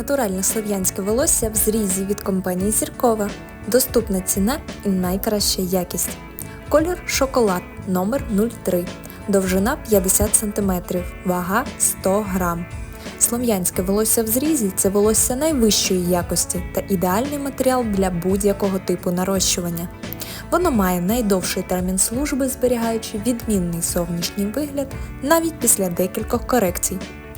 Натуральне слов'янське волосся в зрізі від компанії Зіркова. Доступна ціна і найкраща якість. Колір шоколад номер 03 Довжина 50 см, вага 100 г. Слов'янське волосся в зрізі це волосся найвищої якості та ідеальний матеріал для будь-якого типу нарощування. Воно має найдовший термін служби, зберігаючи відмінний зовнішній вигляд навіть після декількох корекцій.